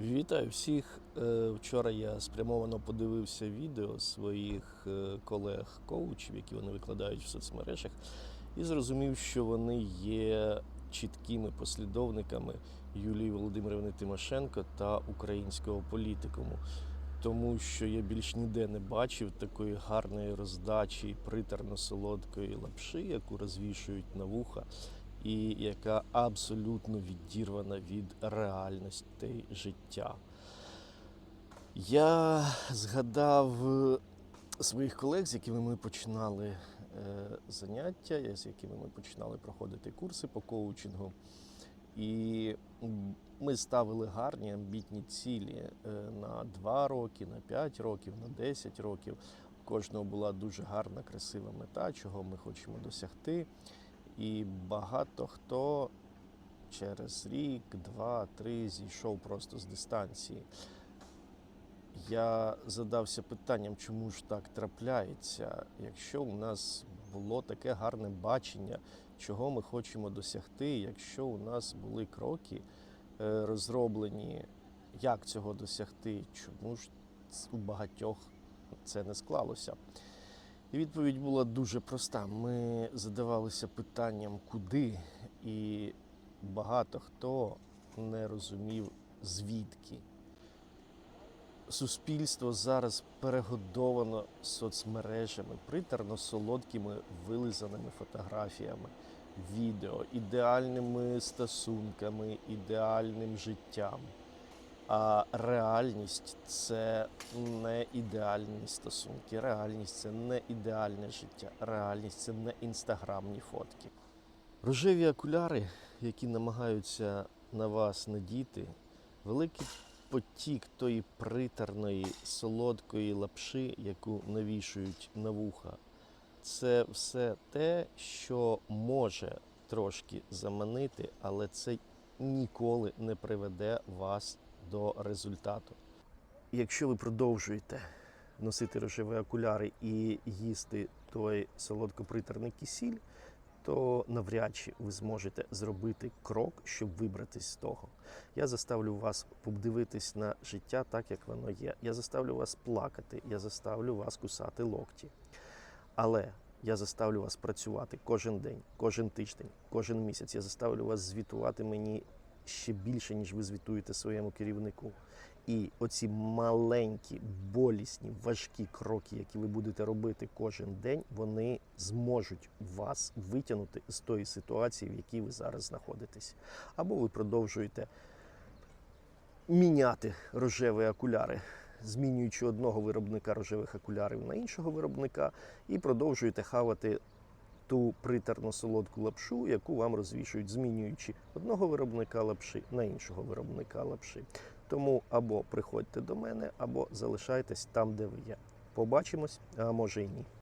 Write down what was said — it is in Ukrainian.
Вітаю всіх. Е, Вчора я спрямовано подивився відео своїх е, колег-коучів, які вони викладають в соцмережах, і зрозумів, що вони є чіткими послідовниками Юлії Володимирівни Тимошенко та українського політикуму. Тому що я більш ніде не бачив такої гарної роздачі притерно-солодкої лапши, яку розвішують на вуха, і яка абсолютно відірвана від реальностей життя. Я згадав е, своїх колег, з якими ми починали е, заняття, з якими ми починали проходити курси по коучингу. І ми ставили гарні амбітні цілі е, на 2 роки, на 5 років, на 10 років. У кожного була дуже гарна, красива мета, чого ми хочемо досягти. І багато хто через рік, два, три зійшов просто з дистанції. Я задався питанням, чому ж так трапляється, якщо у нас було таке гарне бачення, чого ми хочемо досягти, якщо у нас були кроки е, розроблені, як цього досягти, чому ж у багатьох це не склалося. І відповідь була дуже проста. Ми задавалися питанням, куди, і багато хто не розумів, звідки. Суспільство зараз перегодовано соцмережами, притерно-солодкими вилизаними фотографіями, відео, ідеальними стосунками, ідеальним життям. А реальність це не ідеальні стосунки, реальність це не ідеальне життя, реальність це не інстаграмні фотки. Рожеві окуляри, які намагаються на вас надіти, великий потік тої притерної, солодкої лапши, яку навішують на вуха. Це все те, що може трошки заманити, але це ніколи не приведе вас до результату. Якщо ви продовжуєте носити рожеві окуляри і їсти той солодкопритерний кисіль, то навряд чи ви зможете зробити крок, щоб вибратись з того. Я заставлю вас подивитись на життя так, як воно є. Я заставлю вас плакати, я заставлю вас кусати локті. Але я заставлю вас працювати кожен день, кожен тиждень, кожен місяць. Я заставлю вас звітувати мені ще більше, ніж ви звітуєте своєму керівнику. І оці маленькі, болісні, важкі кроки, які ви будете робити кожен день, вони зможуть вас витягнути з тої ситуації, в якій ви зараз знаходитесь. Або ви продовжуєте міняти рожеві окуляри, змінюючи одного виробника рожевих окулярів на іншого виробника, і продовжуєте хавати ту притерно солодку лапшу, яку вам розвішують, змінюючи одного виробника лапши на іншого виробника лапши. Тому або приходьте до мене, або залишайтесь там, де ви є. Побачимось, а може й ні.